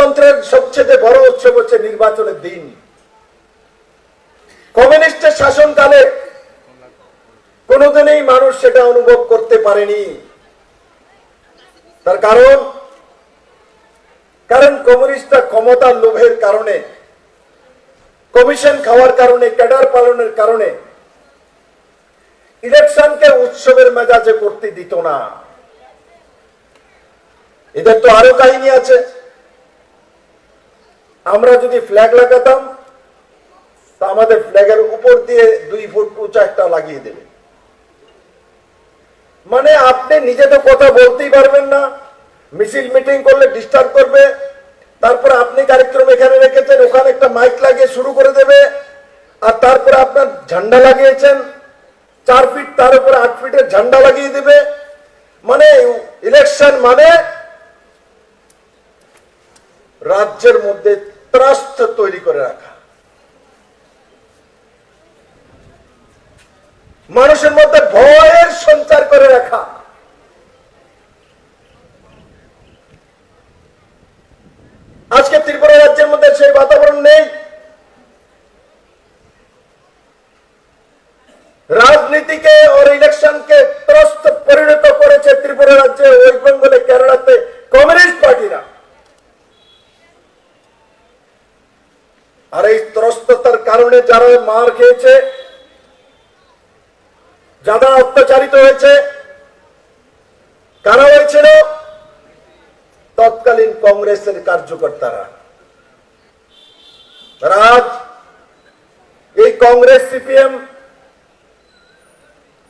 গণতন্ত্রের সবচেয়ে বড় উৎসব হচ্ছে নির্বাচনের দিন। কমিউনিস্টের শাসনকালে কোনোদিনই মানুষ সেটা অনুভব করতে পারেনি। তার কারণ কারণ কমিউনিস্টরা ক্ষমতার লোভের কারণে, কমিশন খাওয়ার কারণে, ক্যাডার পালনের কারণে ইলেকশনকে উৎসবের মেজাজে করতে দিত না। এদের তো আরও কাহিনী আছে। আমরা যদি ফ্ল্যাগ লাগাতাম, তা আমাদের ফ্ল্যাগের উপর দিয়ে দুই ফুট উঁচা একটা লাগিয়ে দেবে। মানে আপনি নিজে তো কথা বলতেই পারবেন না। মিছিল মিটিং করলে ডিস্টার্ব করবে। তারপর আপনি কার্যক্রম এখানে রেখেছেন, ওখানে একটা মাইক লাগিয়ে শুরু করে দেবে। আর তারপরে আপনার ঝান্ডা লাগিয়েছেন। চার ফিট তার উপরে আট ফিটের ঝান্ডা লাগিয়ে দেবে। মানে ইলেকশন মানে রাজ্যের মধ্যে ত্রাস্ত তৈরি করে রাখা। মানুষের মধ্যে ভয়ের সঞ্চার করে রাখা। আজকে ত্রিপুরা রাজ্যের মধ্যে সেই বাতাবরণ নেই। রাজনীতিকে ওর ইলেকশনকে ত্রস্ত পরিণত করেছে ত্রিপুরা রাজ্যে ওয়েস্ট বেঙ্গলে, কেরালাতে আর এই ত্রস্ততার কারণে যারা মার খেয়েছে, যারা অত্যাচারিত হয়েছে, কারা হয়েছিল? তৎকালীন কংগ্রেসের কার্যকর্তারা। রাজ এই কংগ্রেস সিপিএম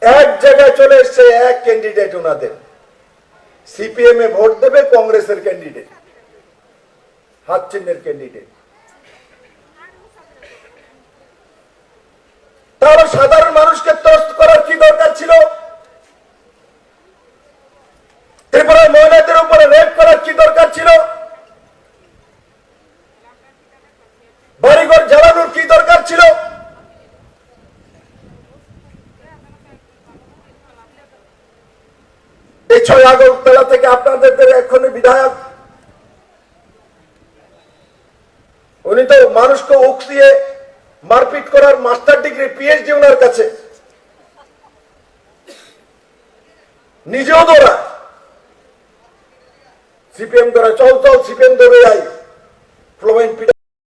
এক জায়গায় চলে এসছে, এক ক্যান্ডিডেট ওনাদের। সিপিএম এ ভোট দেবে কংগ্রেসের ক্যান্ডিডেট হাত চিহ্নের ক্যান্ডিডেট তাহলে সাধারণ মানুষকে ত্রস্ত করার কি দরকার ছিল ত্রিপুরার মহিলাদের উপরে রেপ করার কি দরকার ছিল? বাড়িঘর জ্বালানোর কি দরকার ছিল? এই ছয় আগরতলা থেকে আপনাদের এখন বিধায়ক। উনি তো মানুষকে উকসিয়ে মারপিট করার মাস্টার ডিগ্রি পিএইচডি ওনার কাছে। নিজেও দৌড়া সিপিএম ধরে চল চল সিপিএম ধরে যাই ফ্লোমাইন পিটা